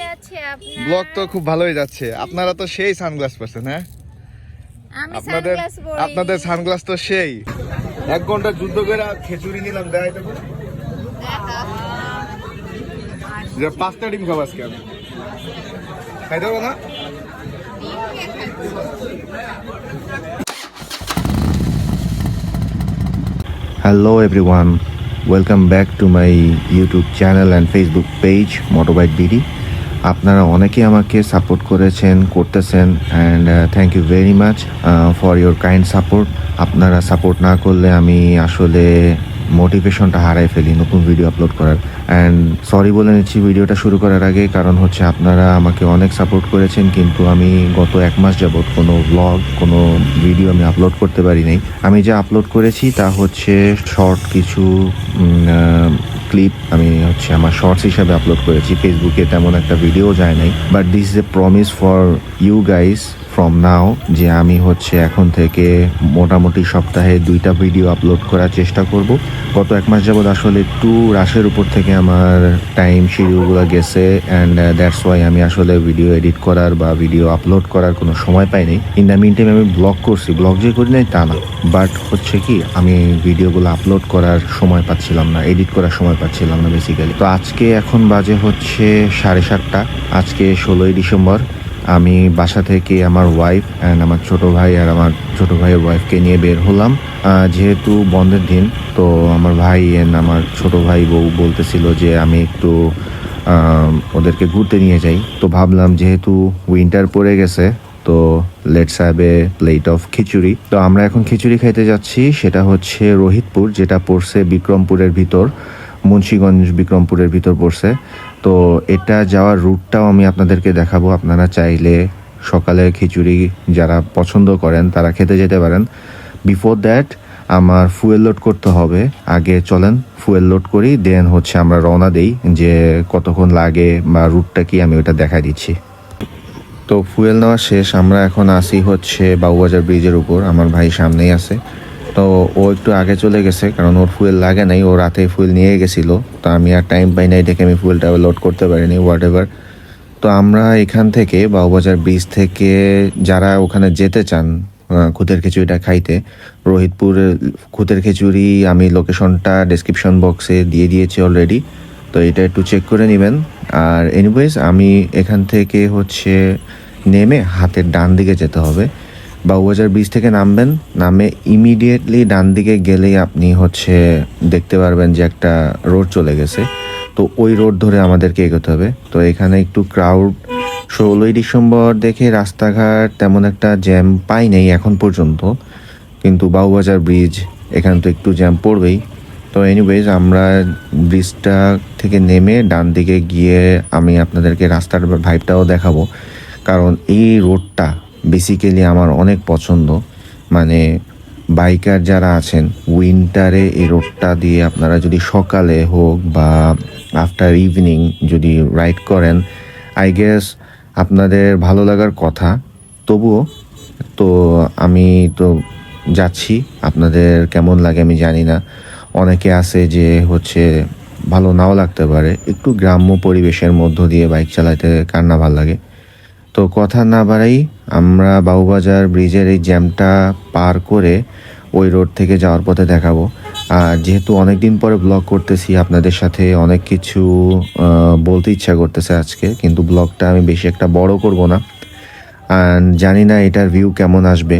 যাচ্ছে আপনার ব্লগ তো খুব ভালোই যাচ্ছে। আপনারা তো সেই সানগ্লাস পাচ্ছেন হ্যাঁ? আপনাদের আপনাদের সানগ্লাস তো সেই। এক ঘণ্টা যুদ্ধ করে খেচুড়ি নিলাম দেখাই দেবো যে পাঁচটা ডিম খাব আজকে আমি। খাই দেবো না? Hello everyone, welcome back to my YouTube channel and Facebook page Motorbike BD. আপনারা অনেকেই আমাকে সাপোর্ট করেছেন, করতেছেন and thank you very much for your kind support আপনারা সাপোর্ট না করলে আমি আসলে মোটিভেশনটা হারাই ফেলি নতুন ভিডিও আপলোড করার। অ্যান্ড সরি বলে নিচ্ছি ভিডিওটা শুরু করার আগে, কারণ হচ্ছে আপনারা আমাকে অনেক সাপোর্ট করেছেন, কিন্তু আমি গত এক মাস যাবৎ কোনো ব্লগ কোনো ভিডিও আমি আপলোড করতে পারি নাই। আমি যা আপলোড করেছি তা হচ্ছে শর্ট কিছু ক্লিপ আমি হচ্ছে আমার শর্টস হিসাবে আপলোড করেছি। ফেসবুকে তেমন একটা ভিডিও যায় নাই। But this a promise for you guys from now যে আমি হচ্ছে এখন থেকে মোটামুটি সপ্তাহে দুইটা ভিডিও আপলোড করার চেষ্টা করব। গত এক মাস যাবৎ আসলে একটু রাশের উপর থেকে আমার টাইম শিডিউলগুলো গেছে অ্যান্ড দ্যাটস ওয়াই আমি আসলে ভিডিও এডিট করার বা ভিডিও আপলোড করার কোনো সময় পাইনি। ইন দ্য মিন টাইম আমি ব্লগ করছি। ব্লগ যে করি নাই তা না। বাট হচ্ছে কি, আমি ভিডিওগুলো আপলোড করার সময় পাচ্ছিলাম না এডিট করার সময় পাচ্ছিলাম না বেসিক্যালি তো আজকে এখন বাজে হচ্ছে সাড়ে সাতটা। আজকে ষোলোই ডিসেম্বর। আমি বাসা থেকে আমার ওয়াইফ অ্যান্ড আমার ছোট ভাই আর আমার ছোট ভাইয়ের ওয়াইফকে নিয়ে বের হলাম। যেহেতু বন্ধের দিন, তো আমার ভাই অ্যান্ড আমার ছোট ভাই বউ বলতেছিল যে আমি একটু ওদেরকে ঘুরতে নিয়ে যাই। তো ভাবলাম যেহেতু উইন্টার পড়ে গেছে, তো let's have a plate of khichdi. তো আমরা এখন খিচুড়ি খাইতে যাচ্ছি, সেটা হচ্ছে রোহিতপুর, যেটা পড়ছে বিক্রমপুরের ভিতর, মুন্সীগঞ্জ বিক্রমপুরের ভিতর পড়ছে। তো এটা যাওয়ার রুটটাও আমি আপনাদেরকে দেখাবো। আপনারা চাইলে সকালে খিচুড়ি যারা পছন্দ করেন, তারা খেতে যেতে পারেন। বিফোর দ্যাট আমার ফুয়েল লোড করতে হবে। আগে চলেন ফুয়েল লোড করি দেন হচ্ছে আমরা রওনা দেই যে কতক্ষণ লাগে বা রুটটা কি, আমি ওটা দেখা দিচ্ছি। তো ফুয়েল নেওয়া শেষ, আমরা এখন আসি হচ্ছে বাবুবাজার ব্রিজের উপর। আমার ভাই সামনেই আছে। তো ও একটু আগে চলে গেছে, কারণ ওর ফুয়েল লাগে নাই, ও রাতে ফুয়েল নিয়ে গেছিল। তো আমি আর টাইম পাই নাই দেখে আমি ফুয়েলটা লোড করতে পারিনি হোয়াট এভার তো আমরা এখান থেকে বাউবাজার ব্রিজ থেকে যারা ওখানে যেতে চান খুদের খিচুড়িটা খাইতে, রোহিতপুর, খুদের খিচুড়ি আমি লোকেশনটা ডেসক্রিপশন বক্সে দিয়ে দিয়েছি অলরেডি তো এটা একটু চেক করে নেবেন। আর এনিওয়েজ আমি এখান থেকে হচ্ছে নেমে হাতের ডান দিকে যেতে হবে। বাবুবাজার ব্রিজ থেকে নামবেন, নামে ইমিডিয়েটলি ডান দিকে গেলেই আপনি হচ্ছে দেখতে পারবেন যে একটা রোড চলে গেছে। তো ওই রোড ধরে আমাদেরকে এগোতে হবে। তো এখানে একটু ক্রাউড ষোলোই ডিসেম্বর দেখে রাস্তাঘাট তেমন একটা জ্যাম পাই নেই এখন পর্যন্ত। কিন্তু বাবুবাজার ব্রিজ এখানে তো একটু জ্যাম পড়বেই। তো এনিওয়েজ আমরা ব্রিজটা থেকে নেমে ডান দিকে গিয়ে আমি আপনাদেরকে রাস্তার ভাইবটাও দেখাবো। কারণ এই রোডটা বেসিক্যালি আমার অনেক পছন্দ। মানে বাইকার যারা আছেন উইন্টারে এই রোডটা দিয়ে আপনারা যদি সকালে হোক বা আফটার ইভিনিং যদি রাইড করেন আই গেস আপনাদের ভালো লাগার কথা। তবুও তো আমি তো যাচ্ছি, আপনাদের কেমন লাগে আমি জানি না। অনেকে আছে যে হচ্ছে ভালো নাও লাগতে পারে, একটু গ্রাম্য পরিবেশের মধ্য দিয়ে বাইক চালাতে কার না ভালো লাগে। তো কথা না বাড়াই আমরা বাবুবাজার ব্রিজের এই জ্যামটা পার করে ওই রোড থেকে যাওয়ার পথে দেখাবো। আর যেহেতু অনেক দিন পরে ব্লগ করতেছি, আপনাদের সাথে অনেক কিছু বলতে ইচ্ছা করতেছে আজকে, কিন্তু ব্লগটা আমি বেশি একটা বড় করব না। জানি না এটার ভিউ কেমন আসবে।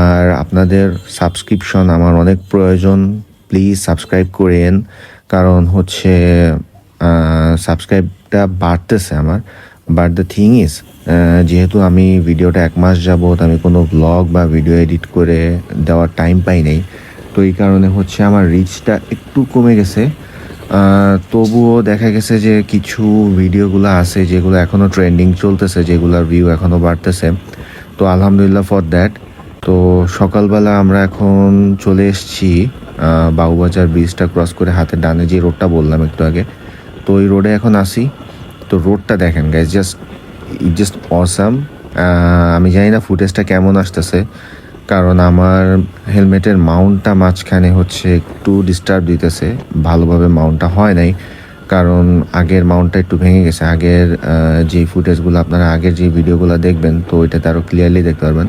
আর আপনাদের সাবস্ক্রিপশন আমার অনেক প্রয়োজন প্লিজ সাবস্ক্রাইব করেন। কারণ হচ্ছে সাবস্ক্রাইবটা বাড়তেছে আমার। বাট দ্য থিং ইজ যেহেতু আমি ভিডিওটা এক মাস যাবত আমি কোনো ব্লগ বা ভিডিও এডিট করে দেওয়ার টাইম পাই নাই, তো এই কারণে হচ্ছে আমার রিচটা একটু কমে গেছে। তবুও দেখা গেছে যে কিছু ভিডিওগুলো আছে যেগুলো এখনও ট্রেন্ডিং চলতেছে, যেগুলোর ভিউ এখনও বাড়তেছে। তো আলহামদুলিল্লাহ ফর দ্যাট তো সকালবেলা আমরা এখন চলে এসেছি বাবুবাজার ব্রিজটা ক্রস করে হাতের ডানে যে রোডটা বললাম একটু আগে। তো ওই রোডে এখন আসি তো রোডটা দেখেন guys just it just awesome আমি জানি না ফুটেজটা কেমন আসতেছে, কারণ আমার হেলমেটের মাউন্টটা মাঝখানে হচ্ছে একটু ডিস্টার্ব দিতেছে, ভালোভাবে মাউন্টটা হয় নাই, কারণ আগের মাউন্টটা একটু ভেঙে গেছে। আগের যে ফুটেজগুলো আপনারা আগের যে ভিডিওগুলো দেখবেন, তো ওইটাতে আরও ক্লিয়ারলি দেখতে পারবেন।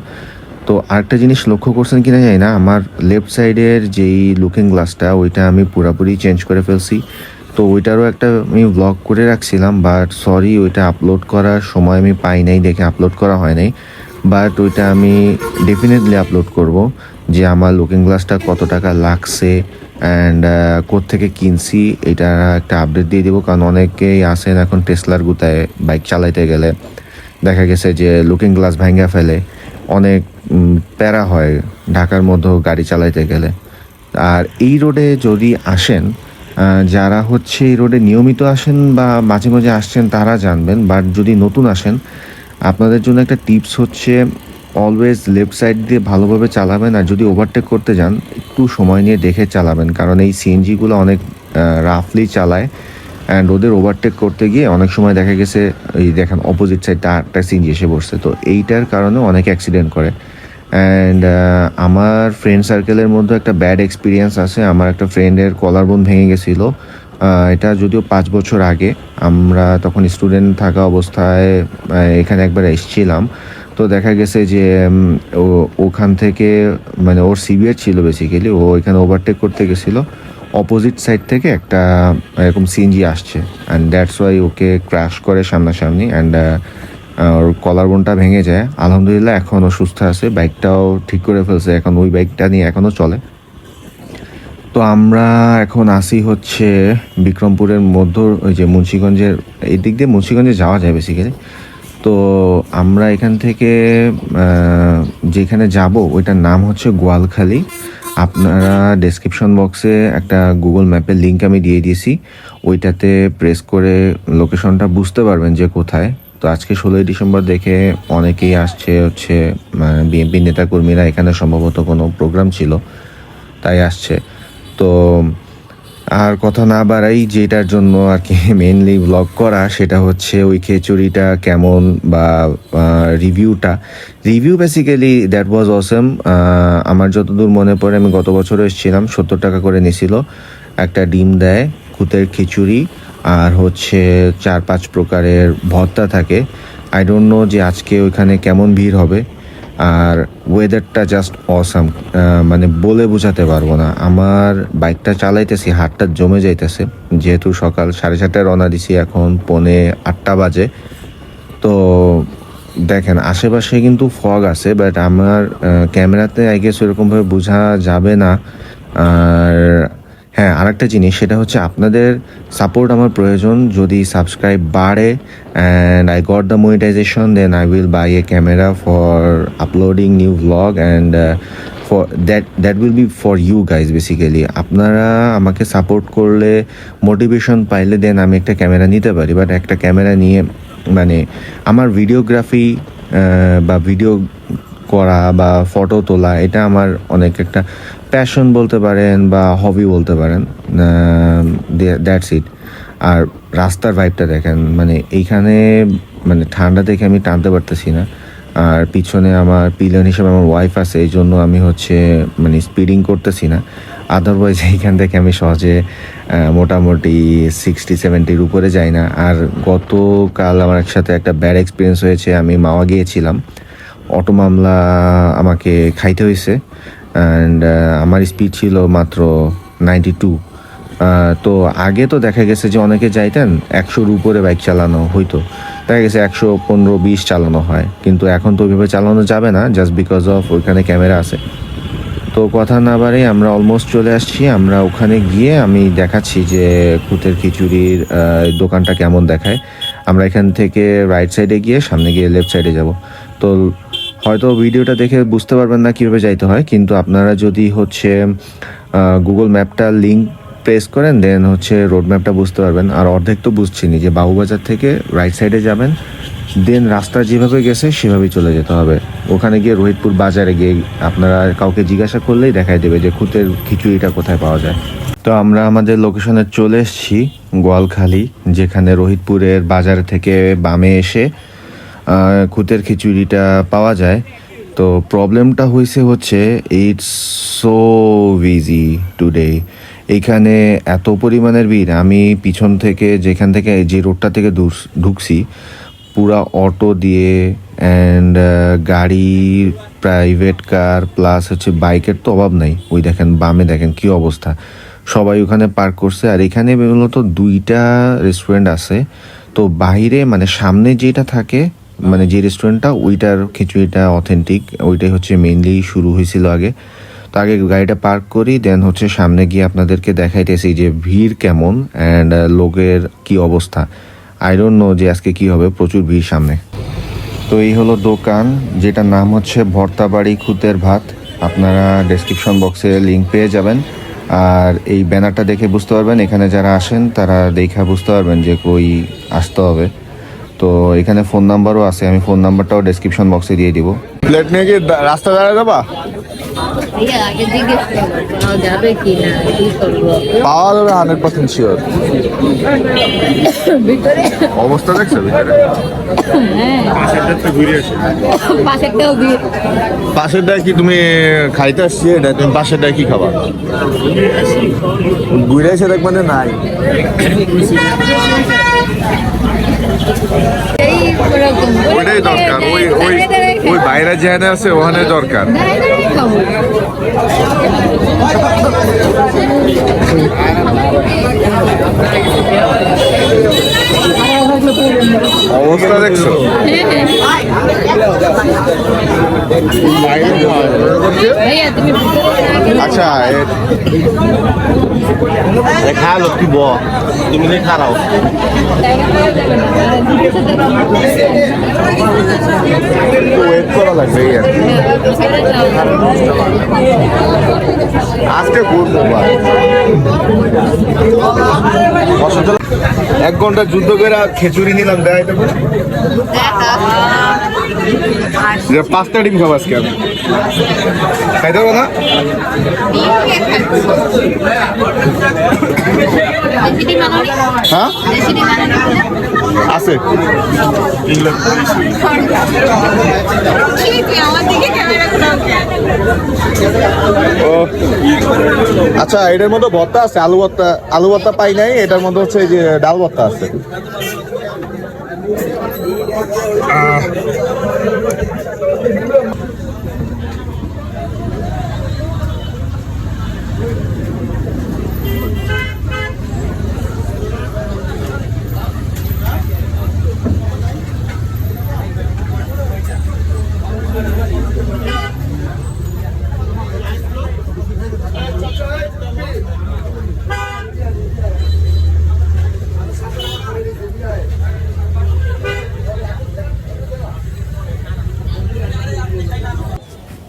তো আরেকটা জিনিস লক্ষ্য করছেন কিনা জানি না, আমার লেফট সাইডের যেই লুকিং গ্লাসটা ওইটা আমি পুরোপুরি চেঞ্জ করে ফেলছি। তো ওইটারও একটা আমি ব্লগ করে রাখছিলাম বাট সরি ওইটা আপলোড করার সময় আমি পাই নাই দেখে আপলোড করা হয় নাই। বাট ওইটা আমি ডেফিনেটলি আপলোড করব, যে আমার লুকিং গ্লাসটা কত টাকা লাগছে অ্যান্ড থেকে কিনছি, এটা একটা আপডেট দিয়ে দিব, কারণ অনেকেই আসেন এখন টেসলার গুতায় বাইক চালাইতে গেলে। দেখা গেছে যে লুকিং গ্লাস ভেঙে ফেলে, অনেক প্যারা হয় ঢাকার মধ্যেও গাড়ি চালাইতে গেলে। আর এই রোডে যদি আসেন যারা হচ্ছে এই রোডে নিয়মিত আসেন বা মাঝে মাঝে আসছেন, তারা জানবেন। বাট যদি নতুন আসেন, আপনাদের জন্য একটা টিপস হচ্ছে অলওয়েজ লেফট সাইড দিয়ে ভালোভাবে চালাবেন আর যদি ওভারটেক করতে যান, একটু সময় নিয়ে দেখে চালাবেন। কারণ এই সিএনজিগুলো অনেক রাফলি চালায় অ্যান্ড ওদের ওভারটেক করতে গিয়ে অনেক সময় দেখা গেছে, এই দেখেন অপোজিট সাইডটা আটটা সিএনজি এসে বসছে। তো এইটার কারণে অনেক অ্যাক্সিডেন্ট করে। অ্যান্ড আমার ফ্রেন্ড সার্কেলের মধ্যে একটা ব্যাড এক্সপিরিয়েন্স আছে। আমার একটা ফ্রেন্ডের কলার বোন ভেঙে গেছিল। এটা যদিও পাঁচ বছর আগে। আমরা তখন স্টুডেন্ট থাকা অবস্থায় এখানে একবার এসেছিলাম। তো দেখা গেছে যে ওখান থেকে মানে ওর সিবিআর ছিল বেসিক্যালি ও এখানে ওভারটেক করতে গেছিল। অপোজিট সাইড থেকে একটা, এরকম সিএনজি আসছে। And that's why okay crash করে সামনাসামনি। অ্যান্ড ওর কলার বোনটা ভেঙে যায়। আলহামদুলিল্লাহ এখনও সুস্থ আছে। বাইকটাও ঠিক করে ফেলছে। এখন ওই বাইকটা নিয়ে এখনও চলে। তো আমরা এখন আসি হচ্ছে বিক্রমপুরের মধ্য, ওই যে মুন্সিগঞ্জের, এই দিক দিয়ে মুন্সিগঞ্জে যাওয়া যায় বেসিক্যালি তো আমরা এখান থেকে যেখানে যাব, ওইটার নাম হচ্ছে গোয়ালখালি। আপনারা ডেসক্রিপশন বক্সে একটা গুগল ম্যাপের লিঙ্ক আমি দিয়ে দিয়েছি। ওইটাতে প্রেস করে লোকেশনটা বুঝতে পারবেন যে কোথায়। তো আজকে ষোলোই ডিসেম্বর দেখে অনেকেই আসছে হচ্ছে বিএনপি নেতাকর্মীরা, এখানে সম্ভবত কোনো প্রোগ্রাম ছিল, তাই আসছে। তো আর কথা না বাড়াই যেটার জন্য আর কি মেনলি ব্লগ করা, সেটা হচ্ছে ওই খিচুড়িটা কেমন বা রিভিউটা review basically that was awesome আমার যতদূর মনে পড়ে, আমি গত বছর এসেছিলাম, সত্তর টাকা করে নিছিল। একটা ডিম দেয় খুতের খিচুড়ি আর হচ্ছে চার পাঁচ প্রকারের ভর্তা থাকে। আই ডোন্ট নো যে আজকে ওইখানে কেমন ভিড় হবে। আর ওয়েদারটা জাস্ট অসাম মানে বলে বোঝাতে পারব না। আমার বাইকটা চালাইতেছি, হাতটা জমে যাইতেছে। যেহেতু সকাল সাড়ে সাতটায় রওনা দিছি এখন পৌনে আটটা বাজে। তো দেখেন, আশেপাশে কিন্তু ফগ আছে বাট আমার ক্যামেরাতে আই গেস বোঝা যাবে না। আর আরেকটা জিনিস, সেটা হচ্ছে আপনাদের সাপোর্ট আমার প্রয়োজন। যদি সাবস্ক্রাইব বাড়ে and I got the monetization then I will buy a camera for uploading new vlog and for that that will be for you guys basically আপনারা আমাকে সাপোর্ট করলে মোটিভেশন পাইলে দেন আমি একটা ক্যামেরা নিতে পারি। বাট একটা ক্যামেরা নিয়ে মানে আমার ভিডিওগ্রাফি বা ভিডিও করা বা ফটো তোলা, এটা আমার অনেক একটা প্যাশন বলতে পারেন বা হবি বলতে পারেন দ্যাটস ইট আর রাস্তার ভাইবটা দেখেন মানে এইখানে মানে ঠান্ডা দেখে আমি টানতে পারতেছি না। আর পিছনে আমার পিলিয়ন হিসেবে আমার ওয়াইফ আছে, এই জন্য আমি হচ্ছে মানে স্পিডিং করতেছি না। আদারওয়াইজ এইখান থেকে আমি সহজে মোটামুটি সিক্সটি সেভেন্টির উপরে যাই না। আর গতকাল আমার একসাথে একটা ব্যাড এক্সপিরিয়েন্স হয়েছে, আমি মাওয়া গিয়েছিলাম। অটো মামলা আমাকে খাইতে হয়েছে অ্যান্ড আমার স্পিড ছিল মাত্র নাইনটি টু তো আগে তো দেখা গেছে যে অনেকে যাইতেন একশোর উপরে বাইক চালানো হইতো। দেখা গেছে একশো পনেরো বিশ চালানো হয়, কিন্তু এখন তো ওইভাবে চালানো যাবে না জাস্ট বিকজ অফ ওইখানে ক্যামেরা আছে। তো কথা না বাড়ে আমরা অলমোস্ট চলে আসছি, আমরা ওখানে গিয়ে আমি দেখাচ্ছি যে খুতের খিচুড়ির দোকানটা কেমন দেখায়। আমরা এখান থেকে রাইট সাইডে গিয়ে সামনে গিয়ে লেফট সাইডে যাব। তো হয়তো ভিডিওটা দেখে বুঝতে পারবেন না কীভাবে যাইতে হয়, কিন্তু আপনারা যদি হচ্ছে গুগল ম্যাপটা লিঙ্ক প্রেস করেন দেন হচ্ছে রোড ম্যাপটা বুঝতে পারবেন। আর অর্ধেক তো বুঝছিনি যে বাবুবাজার থেকে রাইট সাইডে যাবেন দেন রাস্তা যেভাবে গেছে সেভাবেই চলে যেতে হবে। ওখানে গিয়ে রোহিতপুর বাজারে গিয়ে আপনারা কাউকে জিজ্ঞাসা করলেই দেখাই দেবে যে খুতের খিচুড়িটা কোথায় পাওয়া যায়। তো আমরা আমাদের লোকেশনে চলে এসেছি গোয়ালখালি, যেখানে রোহিতপুরের বাজার থেকে বামে এসে খুতের খিচুড়িটা পাওয়া যায়। তো প্রবলেমটা হয়েছে হচ্ছে ইটস সো বিজি টুডে এইখানে এত পরিমাণের ভিড়। আমি পিছন থেকে, যেখান থেকে, যে রোডটা থেকে ঢুকছি, পুরা অটো দিয়ে অ্যান্ড গাড়ি প্রাইভেট কার প্লাস হচ্ছে বাইকের তো অভাব নাই। ওই দেখেন, বামে দেখেন কি অবস্থা। সবাই ওখানে পার্ক করছে। আর এখানে মূলত দুইটা রেস্টুরেন্ট আছে। তো বাইরে মানে সামনে যেটা থাকে মানে যে রেস্টুরেন্টটা ওইটার খিচুড়িটা অথেন্টিক ওইটাই হচ্ছে মেইনলি শুরু হয়েছিল আগে। তো আগে গাড়িটা পার্ক করি দেন হচ্ছে সামনে গিয়ে আপনাদেরকে দেখাইতেছি যে ভিড় কেমন অ্যান্ড লোকের কি অবস্থা। আই ডোন্ট নো যে আজকে কি হবে, প্রচুর ভিড় সামনে। তো এই হলো দোকান, যেটার নাম হচ্ছে ভর্তাবাড়ি খুতের ভাত। আপনারা ডেসক্রিপশন বক্সে লিংক পেয়ে যাবেন। আর এই ব্যানারটা দেখে বুঝতে পারবেন, এখানে যারা আসেন, তারা দেখা বুঝতে পারবেন যে কই আসতে হবে। তো এখানে ফোন নাম্বারও আছে আমি ফোন নাম্বারটাও ডেসক্রিপশন বক্সে দিয়ে দিব। প্লেট নিয়ে কি রাস্তা দাঁড়ায় যাবা? পাওয়া যাবে হান্ড্রেড পার্সেন্ট শিওর অবস্থা দেখছ ভিতরে? পাশেরটা কি তুমি খাইতে আসছি এটা তুমি পাশেরটা কি খাবা? ঘুরে এসে দেখবে নাই। ওইটাই দরকার ওই ওই ওই বাইরে যেখানে আছে ওখানে দরকার। অবস্থা দেখছ? ভাইয়া তুমি আচ্ছা খালো কি ব তুমি নেই খারাও। ওয়েট করা লাগবে। আজকে ভাই এক ঘণ্টা যুদ্ধ করে খিচুড়ি নিলাম দেয় পাঁচটা ডিম খাব আজকে আমি। খাইতে পারব না হ্যাঁ? আছে। আচ্ছা এটার মধ্যে ভর্তা আছে, আলু ভর্তা আলু ভর্তা পাই নাই, এটার মধ্যে হচ্ছে যে ডাল ভর্তা আছে। Ah,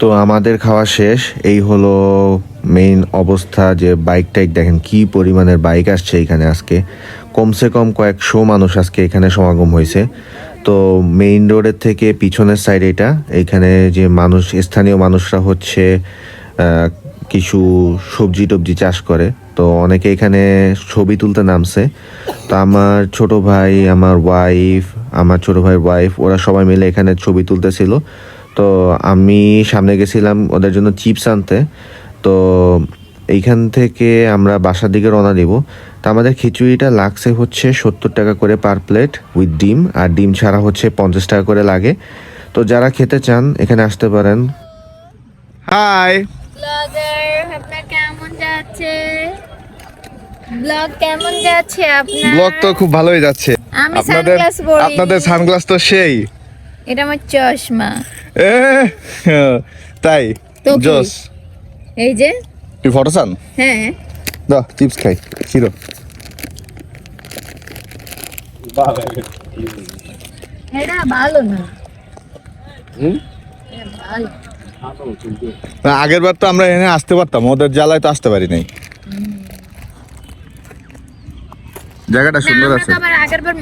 তো আমাদের খাওয়া শেষ। এই হলো মেইন অবস্থা যে বাইক টাইক দেখেন কি পরিমাণের বাইক আসছে এখানে আজকে। কমসে কম কয়েকশো মানুষ আজকে এখানে সমাগম হয়েছে। তো মেইন রোডের থেকে পিছনের সাইড এটা। এইখানে যে মানুষ, স্থানীয় মানুষরা হচ্ছে কিছু সবজি টবজি চাষ করে। তো অনেকে এখানে ছবি তুলতে নামছে। তো আমার ছোট ভাই, আমার ওয়াইফ আমার ছোট ভাইয়ের ওয়াইফ ওরা সবাই মিলে এখানে ছবি তুলতেছিল। তো আমি সামনে গেছিলাম ওদের জন্য চিপস আনতে। তো এইখান থেকে আমরা বাসার দিকে রওনা দিব। তো আমাদের খিচুড়িটা লাগছে হচ্ছে সত্তর টাকা করে পার প্লেট উইথ ডিম আর ডিম ছাড়া হচ্ছে পঞ্চাশ টাকা করে লাগে। তো যারা খেতে চান এখানে আসতে পারেন। হাই ব্লগার আপনার কেমন যাচ্ছে? ব্লগ কেমন যাচ্ছে আপনার? ব্লগ তো খুব ভালোই যাচ্ছে। আপনাদের আপনাদের সানগ্লাস তো সেই। এটা আমার চশমা। তাই? জোস। এই যে? তুই ফটো চান? হ্যাঁ দাও চিপস খাই হিরো। এটা ভালো না। আগের বার তো আমরা এখানে আসতে পারতাম ওদের জ্বালায় তো আসতে পারি নাই। জায়গাটা সুন্দর আছে। তো আগের বার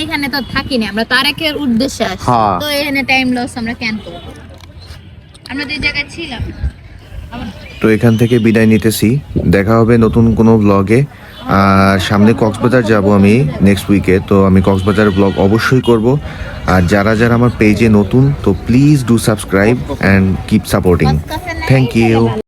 এইখানে তো থাকি না আমরা তারেকের উদ্দেশ্যে আসি হ্যাঁ। তো এখানে টাইম লস আমরা কেন করব। আমরা যে জায়গায় ছিলাম। তো এখান থেকে বিদায় নিতেছি। দেখা হবে নতুন কোনো ব্লগে আর সামনে কক্সবাজার যাব আমি নেক্সট উইকে তো আমি কক্সবাজার ব্লগ অবশ্যই করব। আর যারা যারা আমার পেজে নতুন তো please do subscribe and keep supporting thank you